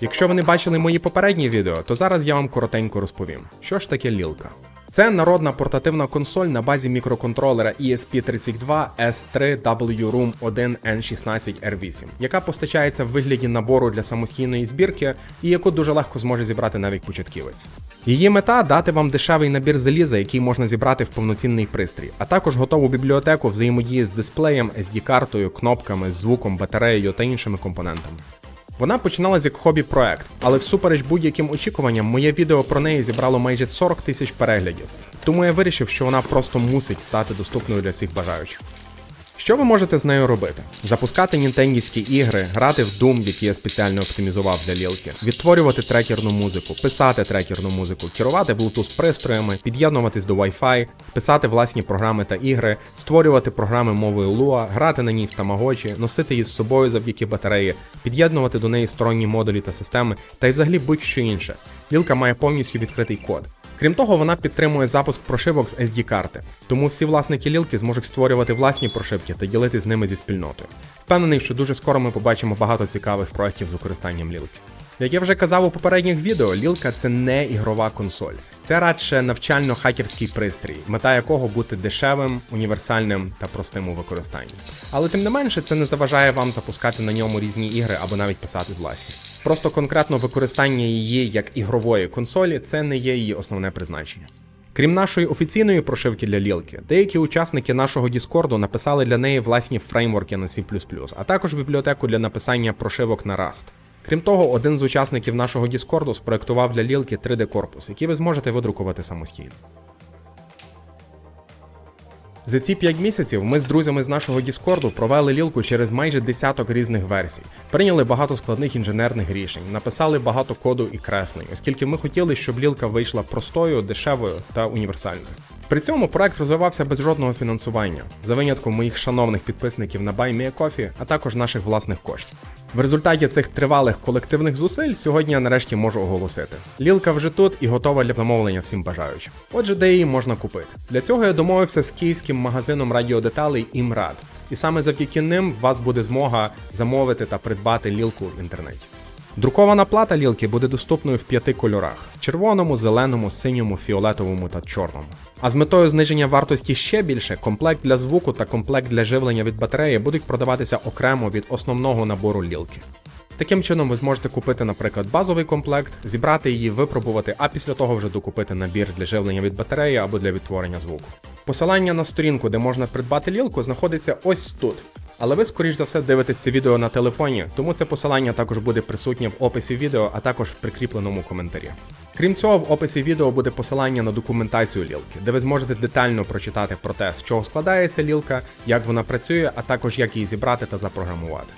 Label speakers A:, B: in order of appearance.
A: Якщо ви не бачили мої попередні відео, то зараз я вам коротенько розповім, що ж таке лілка. Це народна портативна консоль на базі мікроконтролера ESP32 S3 WROOM 1 N16R8, яка постачається в вигляді набору для самостійної збірки і яку дуже легко зможе зібрати навіть початківець. Її мета дати вам дешевий набір заліза, який можна зібрати в повноцінний пристрій, а також готову бібліотеку взаємодії з дисплеєм, SD-картою, кнопками, звуком, батареєю та іншими компонентами. Вона починалась як хобі-проект, але всупереч будь-яким очікуванням, моє відео про неї зібрало майже 40 тисяч переглядів. Тому я вирішив, що вона просто мусить стати доступною для всіх бажаючих. Що ви можете з нею робити? Запускати нінтендівські ігри, грати в Doom, який я спеціально оптимізував для лілки, відтворювати трекерну музику, писати трекерну музику, керувати Bluetooth пристроями, під'єднуватись до Wi-Fi, писати власні програми та ігри, створювати програми мовою Lua, грати на ній в Tamagotchi, носити її з собою завдяки батареї, під'єднувати до неї сторонні модулі та системи, та й взагалі будь-що інше. Лілка має повністю відкритий код. Крім того, вона підтримує запуск прошивок з SD-карти, тому всі власники лілки зможуть створювати власні прошивки та ділити з ними зі спільнотою. Впевнений, що дуже скоро ми побачимо багато цікавих проєктів з використанням лілки. Як я вже казав у попередніх відео, лілка це не ігрова консоль, це радше навчально-хакерський пристрій, мета якого бути дешевим, універсальним та простим у використанні. Але тим не менше, це не заважає вам запускати на ньому різні ігри або навіть писати власні. Просто конкретно використання її як ігрової консолі це не є її основне призначення. Крім нашої офіційної прошивки для лілки, деякі учасники нашого Діскорду написали для неї власні фреймворки на C++, а також бібліотеку для написання прошивок на Rust. Крім того, один з учасників нашого Діскорду спроектував для лілки 3D-корпус, який ви зможете видрукувати самостійно. За ці 5 місяців ми з друзями з нашого Діскорду провели лілку через майже десяток різних версій, прийняли багато складних інженерних рішень, написали багато коду і креслень, оскільки ми хотіли, щоб лілка вийшла простою, дешевою та універсальною. При цьому проект розвивався без жодного фінансування, за винятком моїх шановних підписників на BuyMeACoffee, а також наших власних коштів. В результаті цих тривалих колективних зусиль сьогодні я нарешті можу оголосити. Лілка вже тут і готова для замовлення всім бажаючим. Отже, де її можна купити. Для цього я домовився з київським магазином радіодеталей Імрад. І саме завдяки ним у вас буде змога замовити та придбати лілку в інтернеті. Друкована плата лілки буде доступною в п'яти кольорах: червоному, зеленому, синьому, фіолетовому та чорному. А з метою зниження вартості ще більше, комплект для звуку та комплект для живлення від батареї будуть продаватися окремо від основного набору лілки. Таким чином, ви зможете купити, наприклад, базовий комплект, зібрати її, випробувати, а після того вже докупити набір для живлення від батареї або для відтворення звуку. Посилання на сторінку, де можна придбати лілку, знаходиться ось тут. Але ви, скоріш за все, дивитесь це відео на телефоні, тому це посилання також буде присутнє в описі відео, а також в прикріпленому коментарі. Крім цього, в описі відео буде посилання на документацію лілки, де ви зможете детально прочитати про те, з чого складається лілка, як вона працює, а також як її зібрати та запрограмувати.